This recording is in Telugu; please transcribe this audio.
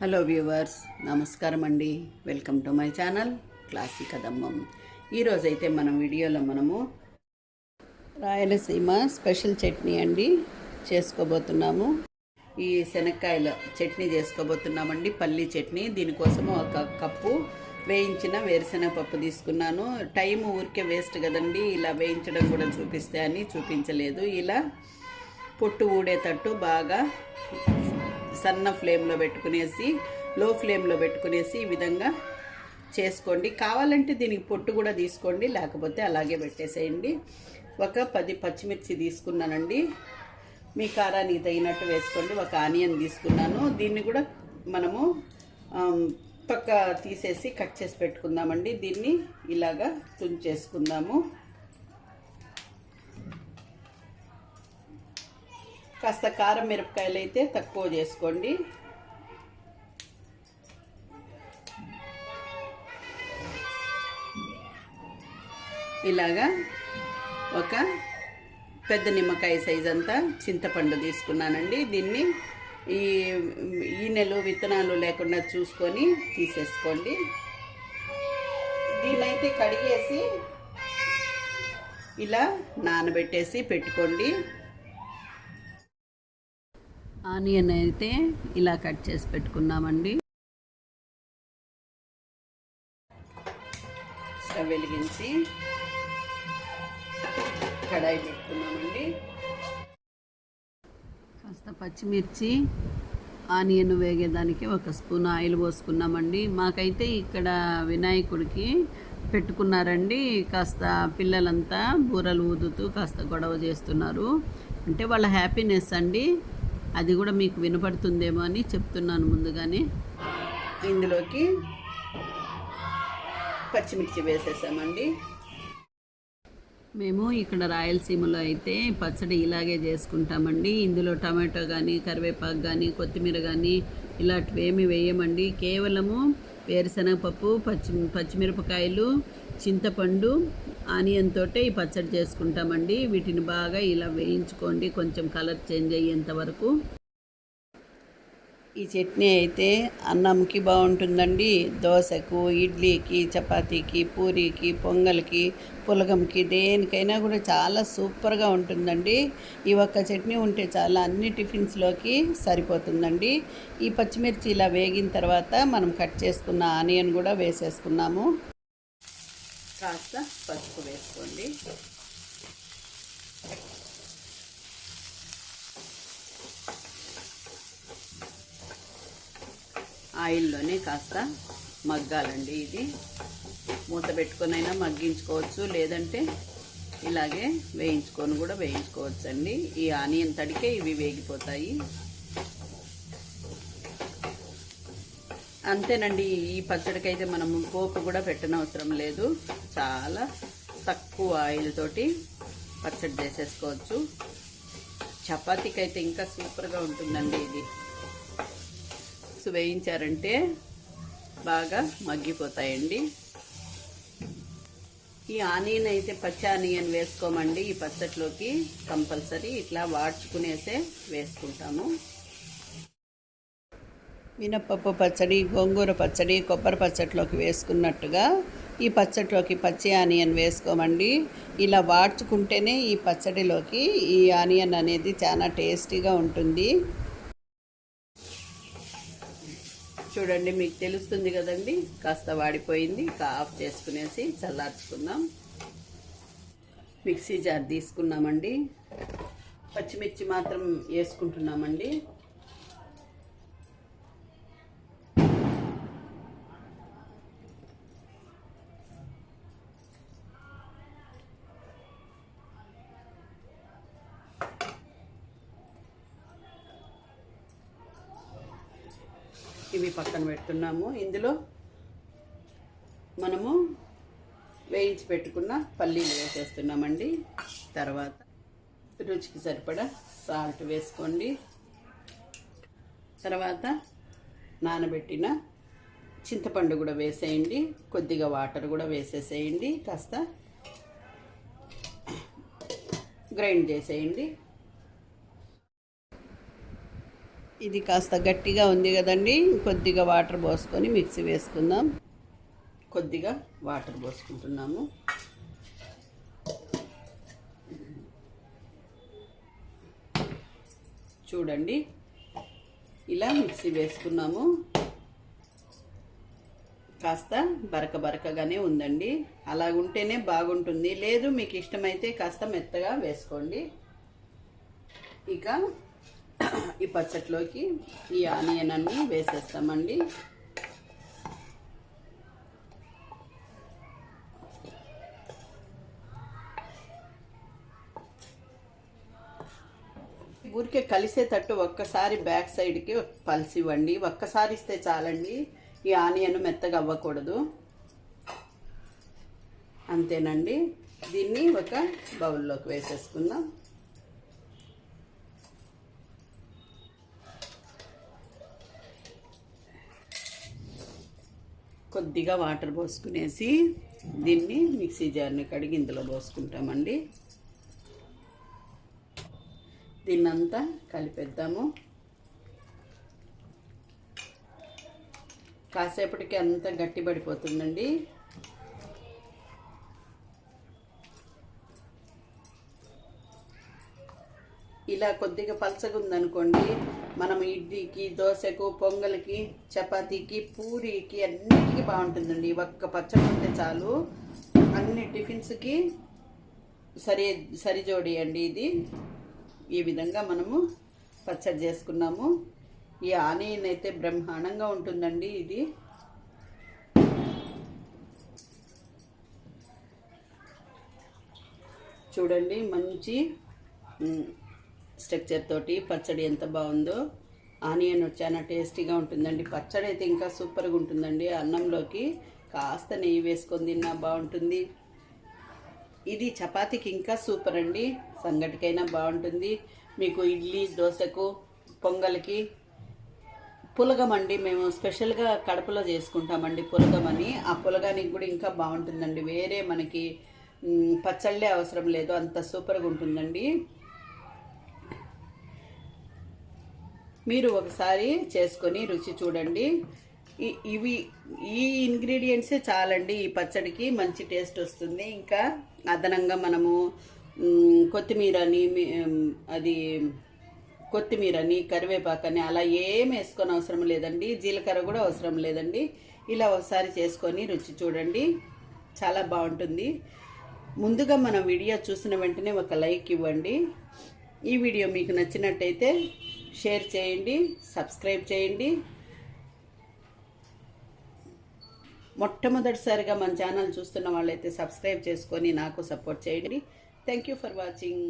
హలో వ్యూవర్స్ నమస్కారం అండి. Welcome to my channel classic కదమ్మం ఈరోజైతే మనం వీడియోలో మనము రాయలసీమ స్పెషల్ చట్నీ అండి చేసుకోబోతున్నాము. ఈ శనక్కాయల చట్నీ చేసుకోబోతున్నామండి పల్లీ చట్నీ. దీనికోసము ఒక కప్పు వేయించిన వేరుశెనగ పప్పు తీసుకున్నాను. టైం ఊరికే వేస్ట్ కదండి ఇలా వేయించడం కూడా చూపిస్తే అని చూపించలేదు. ఇలా పొట్టు ఊడేటట్టు బాగా సన్న ఫ్లేమ్లో పెట్టుకునేసి లో ఫ్లేమ్లో పెట్టుకునేసి ఈ విధంగా చేసుకోండి. కావాలంటే దీనికి పొట్టు కూడా తీసుకోండి లేకపోతే అలాగే పెట్టేసేయండి. ఒక పది పచ్చిమిర్చి తీసుకున్నానండి. మీ కారానికి తగినట్టు వేసుకోండి. ఒక ఆనియన్ తీసుకున్నాను. దీన్ని కూడా మనము పక్క తీసేసి కట్ చేసి పెట్టుకుందామండి. దీన్ని ఇలాగా తుంచేసుకుందాము. కాస్త కారం మిరపకాయలు అయితే తక్కువ చేసుకోండి. ఇలాగా ఒక పెద్ద నిమ్మకాయ సైజ్ అంతా చింతపండు తీసుకున్నానండి. దీన్ని ఈ ఈనెలు విత్తనాలు లేకుండా చూసుకొని తీసేసుకోండి. దీన్నైతే కడిగేసి ఇలా నానబెట్టేసి పెట్టుకోండి. ఆనియన్ అయితే ఇలా కట్ చేసి పెట్టుకున్నామండి. స్టవ్ వెలిగించి కడాయి పెట్టుకున్నామండి. కాస్త పచ్చిమిర్చి ఆనియన్ వేగేదానికి ఒక స్పూన్ ఆయిల్ పోసుకున్నామండి. మాకైతే ఇక్కడ వినాయకుడికి పెట్టుకున్నారండి. కాస్త పిల్లలంతా బూరలు ఊదుతూ కాస్త గొడవ చేస్తున్నారు. అంటే వాళ్ళ హ్యాపీనెస్ అండి. అది కూడా మీకు వినపడుతుందేమో అని చెప్తున్నాను ముందుగానే. ఇందులోకి పచ్చిమిర్చి వేసేసామండి. మేము ఇక్కడ రాయలసీమలో అయితే పచ్చడి ఇలాగే చేసుకుంటామండి. ఇందులో టమాటో కానీ కరివేపాకు కానీ కొత్తిమీర కానీ ఇలాంటివి ఏమి వేయమండి. కేవలము వేరుశనగపప్పు పచ్చి పచ్చిమిరపకాయలు చింతపండు ఆనియన్ తోటే ఈ పచ్చడి చేసుకుంటామండి. వీటిని బాగా ఇలా వేయించుకోండి. కొంచెం కలర్ చేంజ్ అయ్యేంత వరకు. ఈ చట్నీ అయితే అన్నంకి బాగుంటుందండి. దోశకు ఇడ్లీకి చపాతీకి పూరీకి పొంగల్కి పులగంకి దేనికైనా కూడా చాలా సూపర్గా ఉంటుందండి. ఈ ఒక్క చట్నీ ఉంటే చాలా అన్ని టిఫిన్స్లోకి సరిపోతుందండి. ఈ పచ్చిమిర్చి ఇలా వేగిన తర్వాత మనం కట్ చేసుకున్న ఆనియన్ కూడా వేసేసుకున్నాము. కాస్త పసుపు వేసుకోండి. ఆయిల్లోనే కాస్త మగ్గాలండి ఇది. మూత పెట్టుకొనైనా మగ్గించుకోవచ్చు లేదంటే ఇలాగే వేయించుకొని కూడా వేయించుకోవచ్చు అండి ఈ ఆనియన్ తడికే ఇవి వేగిపోతాయి. అంతేనండి ఈ పచ్చడికి అయితే మనం పోపు కూడా పెట్టనవసరం లేదు. చాలా తక్కువ ఆయిల్ తోటి పచ్చడి చేసేసుకోవచ్చు. చపాతీకి అయితే ఇంకా సూపర్గా ఉంటుందండి ఇది. సో వేయించారంటే బాగా మగ్గిపోతాయండి. ఈ ఆనియన్ అయితే పచ్చి ఆనియన్ వేసుకోమండి ఈ పచ్చట్లోకి కంపల్సరీ ఇట్లా వాడ్చుకునేసే వేసుకుంటాము. మినప్పప్పు పచ్చడి గోంగూర పచ్చడి కొబ్బరి పచ్చట్లోకి వేసుకున్నట్టుగా ఈ పచ్చట్లోకి పచ్చి ఆనియన్ వేసుకోమండి. ఇలా వాడ్చుకుంటేనే ఈ పచ్చడిలోకి ఈ ఆనియన్ అనేది చాలా టేస్టీగా ఉంటుంది. చూడండి మీకు తెలుస్తుంది కదండి కాస్త వాడిపోయింది ఆఫ్ చేసుకునేసి చల్లార్చుకుందాం. మిక్సీ జార్ తీసుకున్నామండి. పచ్చిమిర్చి మాత్రం వేసుకుంటున్నామండి. ఇవి పక్కన పెడుతున్నాము. ఇందులో మనము వేయించి పెట్టుకున్న పల్లీలు వేసేస్తున్నామండి. తర్వాత రుచికి సరిపడా సాల్ట్ వేసుకోండి. తర్వాత నానబెట్టిన చింతపండు కూడా వేసేయండి. కొద్దిగా వాటర్ కూడా వేసేసేయండి. కాస్త గ్రైండ్ చేసేయండి. ఇది కాస్త గట్టిగా ఉంది కదండి. కొద్దిగా వాటర్ పోసుకొని మిక్సీ వేసుకుందాం. కొద్దిగా వాటర్ పోసుకుంటున్నాము. చూడండి. ఇలా మిక్సీ వేసుకున్నాము. కాస్త బరక బరకగానే ఉందండి. అలా ఉంటేనే బాగుంటుంది. లేదు మీకు ఇష్టమైతే కాస్త మెత్తగా వేసుకోండి. ఇక ఈ పచ్చట్లోకి ఈ ఆనియన్ అన్ని వేసేస్తామండి. ఊరికే కలిసేటట్టు ఒక్కసారి బ్యాక్ సైడ్కి పల్సి ఇవ్వండి ఒక్కసారి ఇస్తే చాలండి ఈ ఆనియన్ మెత్తగా అవ్వకూడదు. అంతేనండి. దీన్ని ఒక బౌల్లోకి వేసేసుకుందాం. కొద్దిగా వాటర్ పోసుకునేసి దీన్ని మిక్సీ జార్ని కడిగి ఇందులో పోసుకుంటామండి. దీన్నంతా కలిపేద్దాము. కాసేపటికి అంతా గట్టిపడిపోతుందండి. ఇలా కొద్దిగా పలచగా ఉందనుకోండి మనం ఇడ్లీకి దోశకు పొంగల్కి చపాతీకి పూరికి అన్నిటికీ బాగుంటుందండి. ఒక్క పచ్చడి ఉంటే చాలు. అన్ని టిఫిన్స్కి సరి సరిజోడి అండి ఇది. ఈ విధంగా మనము పచ్చడి చేసుకున్నాము. ఈ ఆనియన్ అయితే బ్రహ్మాండంగా ఉంటుందండి ఇది. చూడండి మంచి స్ట్రక్చర్ తోటి పచ్చడి ఎంత బాగుందో. ఆనియన్ చాలా టేస్టీగా ఉంటుందండి. పచ్చడి అయితే ఇంకా సూపర్గా ఉంటుందండి. అన్నంలోకి కాస్త నెయ్యి వేసుకొని తిన్నా బాగుంటుంది. ఇది చపాతీకి ఇంకా సూపర్ అండి. సంగటికైనా బాగుంటుంది. మీకు ఇడ్లీ దోశకు పొంగల్కి పులగం అండి. మేము స్పెషల్గా కడపలో చేసుకుంటామండి పులగం అని. ఆ పులగానికి కూడా ఇంకా బాగుంటుందండి. వేరే మనకి పచ్చళ్ళే అవసరం లేదు. అంత సూపర్గా ఉంటుందండి. మీరు ఒకసారి చేసుకొని రుచి చూడండి. ఇవి ఈ ఇంగ్రీడియంట్సే చాలండి. ఈ పచ్చడికి మంచి టేస్ట్ వస్తుంది. ఇంకా అదనంగా మనము కొత్తిమీరని మీ- అది కొత్తిమీరని కరివేపాకని అలా ఏం వేసుకొని అవసరం లేదండి. జీలకర్ర కూడా అవసరం లేదండి. ఇలా ఒకసారి చేసుకొని రుచి చూడండి. చాలా బాగుంటుంది. ముందుగా మన వీడియో చూసిన వెంటనే ఒక లైక్ ఇవ్వండి. ఈ వీడియో మీకు నచ్చినట్టయితే షేర్ చేయండి సబ్స్క్రైబ్ చేయండి. మొట్టమొదటిసారిగా మన ఛానల్ చూస్తున్న వాళ్ళైతే సబ్స్క్రైబ్ చేసుకొని నాకు సపోర్ట్ చేయండి. Thank you for watching